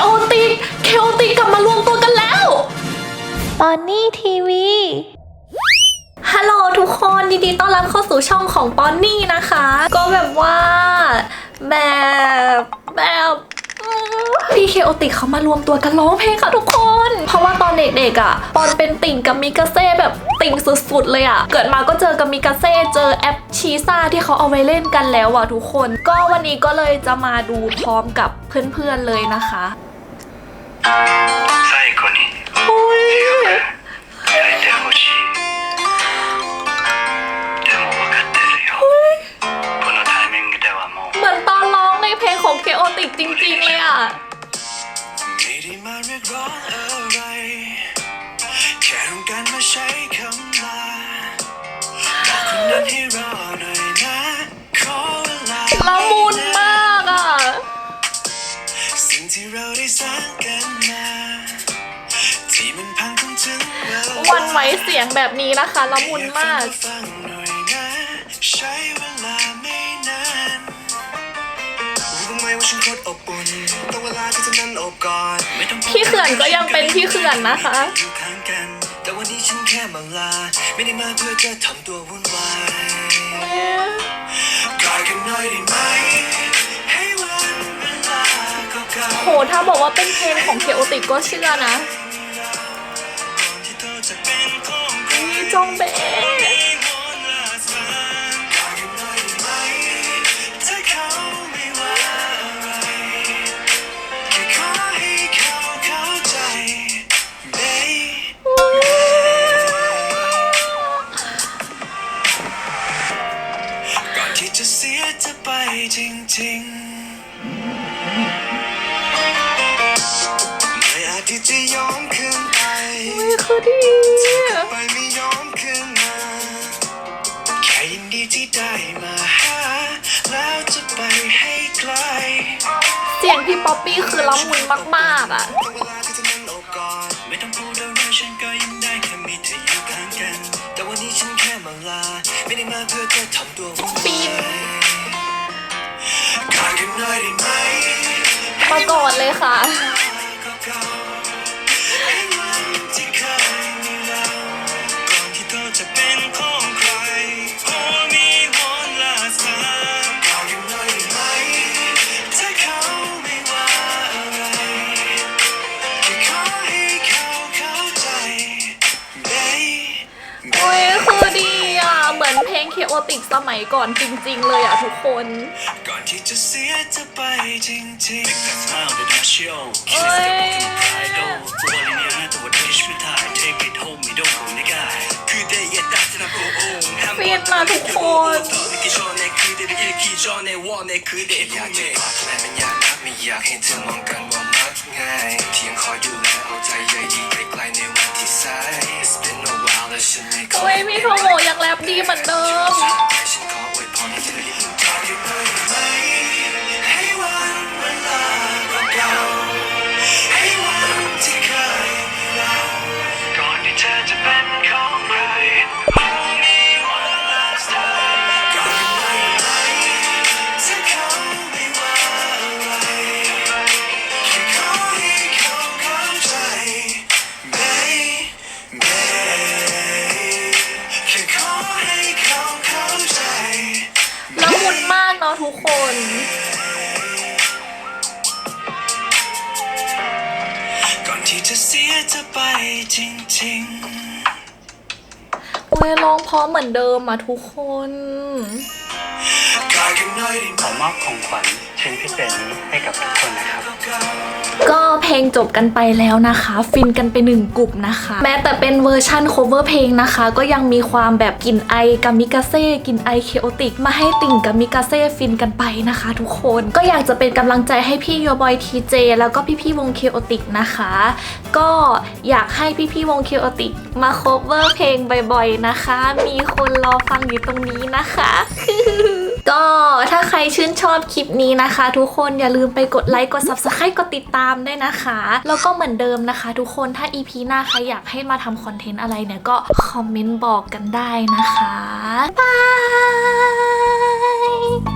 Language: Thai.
โอติกเคโอติกกลับมารวมตัวกันแล้วปอนนี่ทีวี ฮัลโหลทุกคนยินดีต้อนรับเข้าสู่ช่องของปอนนี่นะคะ ก็แบบว่าแบบแบบอืมพี่เคโอติกเขามารวมตัวกันร้องเพลงค่ะทุกคน เพราะว่าตอนเด็กๆอะปอนเป็นติ่งกับมิกาเซ่แบบติ่งสุดๆเลยอะ เกิดมาก็เจอกับมิกาเซ่เจอแอปชีซ่าที่เขาเอาไว้เล่นกันแล้วอะทุกคน ก็วันนี้ก็เลยจะมาดูพร้อมกับเพื่อนๆเลยนะคะ 最後に โอ้ย 焼いてほしいでも分かってるよこのタイミングではもう เหมือนตอนร้องในเพลงของเคโอติกจริงๆเลยอ่ะ ไม่ได้มาเรียกร้องอะไรแค่ต้องการมาใช้คำลาบอกคนนั้นให้รอหน่อยนะ วลาวันไหวเสียงแบบนี้นะคะละมุนมากฟังหน่อยนะใช้เวลาไม่นานรู้บ้างไหมว่าฉันโคตรอบอุ่นต้องเวลาที่เธอนั้นอบกอดไม่ต้องพูดพี่เขื่อนก็ยังเป็นพี่เขื่อนนะคะอยู่ข้างกันแต่วันนี้ฉันแค่มาลาไม่ได้มาเพื่อจะทำตัววุ่นวายกอดกันหน่อยได้ไหมให้วันเวลาเก่าๆโหถ้าบอกว่าเป็นเพลงของเคโอติกก็เชื่อนะที่เธอจะเป็ นี่จงเบจะเสียจะไปจริงๆไม่อาจที่จะยอมคืน คือดีไปไม่ยอมคืนมาแค่ยินดีที่ได้มาหาแล้วจะไปให้ไกลเสียงพี่ป๊อปปี้คือละมุนมาก ๆ อะต้องเวลาที่เธอนั้นโอบกอดไม่ต้องพูดอะไรฉันก็ยิ้มได้แค่ กสมัยก่อนจริง ๆ เลยอะทุกคน ก่อนที่จะเสียจะไปจริงๆ Make that smile that I show โอ้ย pride oh ตัวเลี้ยงตัวที่ช่วยถ่าย take it home ไม่ต้องคงในกายคือได้ยัดตาที่นับโอ้โหฟินนะทุกคนต่อที่กี่ช้อนในคือได้ไปอีกกี่ช้อนในวอนในคือได้อยากจะกอดแต่มันอยากนักไม่อยากให้เธอมองกันว่ามักง่ายเพียงคอยดูแลเอาใจใยดีไกลๆในวันที่สาย It's been a while และฉันไม่เคย โอ้ยพี่โทโมยังแรปดีเหมือนเดิม ละมุนมากเนาะทุกคน จะเสียจะไปจริงๆ โอ้ยร้องเพราะเหมือนเดิมอะทุกคน ขอมอบของขวัญชิ้นพิเศษนี้ให้กับทุกคนนะครับ ก็เพลงจบกันไปแล้วนะคะ ฟินกันไปหนึ่งกลุ่มนะคะ แม้แต่เป็นเวอร์ชั่น cover เพลงนะคะ ก็ยังมีความแบบกลิ่นไอกามิกาเซ่กลิ่นไอเคโอติกมาให้ติ่งกามิกาเซ่ฟินกันไปนะคะ ทุกคนก็อยากจะเป็นกำลังใจให้พี่โยบอยทีเจแล้วก็พี่ๆวงเคโอติกนะคะ ก็อยากให้พี่ๆวงเคโอติกมา cover เพลงบ่อยๆนะคะ มีคนรอฟังอยู่ตรงนี้นะคะ ก็ถ้าใครชื่นชอบคลิปนี้นะคะ ทุกคนอย่าลืมไปกดไลค์กด subscribe กดติดตามด้วยนะคะ แล้วก็เหมือนเดิมนะคะ ทุกคนถ้า EP หน้าใครอยากให้มาทำคอนเทนต์อะไรเนี่ยก็คอมเมนต์บอกกันได้นะคะบาย